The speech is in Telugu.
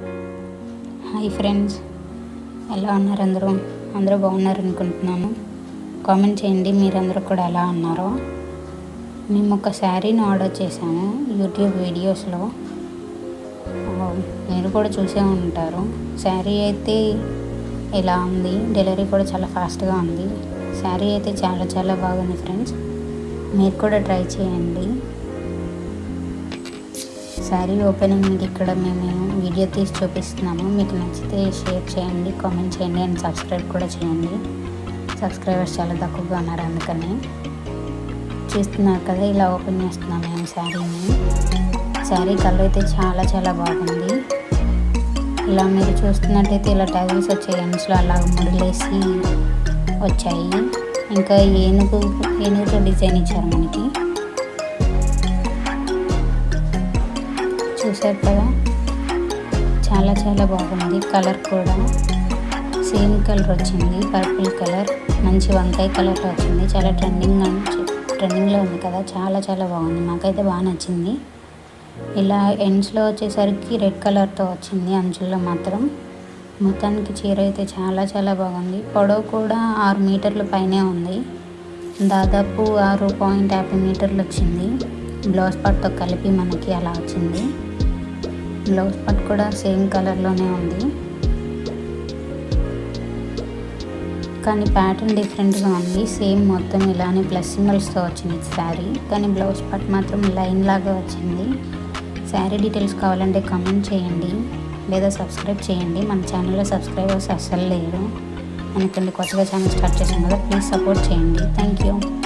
Hi friends. ఎలా ఉన్నారు అందరూ? అందరూ బాగున్నారు అనుకుంటున్నాను. కామెంట్ చేయండి మీరందరూ కూడా ఎలా ఉన్నారో. మేము ఒక శారీని ఆర్డర్ చేశాము యూట్యూబ్ వీడియోస్లో. మీరు కూడా చూసే ఉంటారు. శారీ అయితే ఇలా ఉంది? డెలివరీ కూడా చాలా ఫాస్ట్గా ఉంది. శారీ అయితే చాలా చాలా బాగుంది ఫ్రెండ్స్. మీరు కూడా ట్రై చేయండి. శారీ ఓపెనింగ్ మీకు ఇక్కడ మేము వీడియో తీసి చూపిస్తున్నాము. మీకు నచ్చితే షేర్ చేయండి కామెంట్ చేయండి అండ్ సబ్స్క్రైబ్ కూడా చేయండి. సబ్స్క్రైబర్స్ చాలా తక్కువగా ఉన్నారు అందుకని. చూస్తున్నారు కదా ఇలా ఓపెన్ చేస్తున్నాం మేము శారీని. శారీ కలర్ అయితే చాలా చాలా బాగుంది. ఇలా మీరు చూస్తున్నట్టయితే ఇలా టైల్స్ వచ్చాయి ఎండ్స్లో అలా ముడిలేసి వచ్చాయి. ఇంకా ఏనుగు ఏనుగుతో డిజైన్ ఇచ్చారు మనకి. చూసారు కదా? చాలా చాలా బాగుంది కలర్ కూడా. సేమ్ కలర్ వచ్చింది పర్పుల్ కలర్. మంచి వంకాయ కలర్ వచ్చింది. చాలా ట్రెండింగ్ ట్రెండింగ్లో ఉంది కదా? చాలా చాలా బాగుంది. నాకైతే బాగా నచ్చింది. ఇలా ఎండ్స్లో వచ్చేసరికి రెడ్ కలర్తో వచ్చింది అంచుల్లో మాత్రం. మొత్తానికి చీర అయితే చాలా చాలా బాగుంది. పొడవు కూడా ఆరు మీటర్ల పైనే ఉంది. దాదాపు ఆరు పాయింట్ యాభై మీటర్లు వచ్చింది. బ్లౌజ్ పార్ట్తో కలిపి మనకి అలా వచ్చింది. బ్లౌజ్ పట్ కూడా సేమ్ కలర్లోనే ఉంది. కానీ ప్యాటర్న్ డిఫరెంట్గా ఉంది. సేమ్ మొత్తం ఇలానే ప్లస్ సింబల్స్తో వచ్చింది శారీ. కానీ బ్లౌజ్ పట్ మాత్రం లైన్ లాగా వచ్చింది. శారీ డీటెయిల్స్ కావాలంటే కమెంట్ చేయండి. లేదా సబ్స్క్రైబ్ చేయండి. మన ఛానల్లో సబ్స్క్రైబర్స్ అస్సలు లేరు. అనుకోండి కొత్తగా ఛానల్ స్టార్ట్ చేసాం కదా ప్లీజ్ సపోర్ట్ చేయండి. Thank you.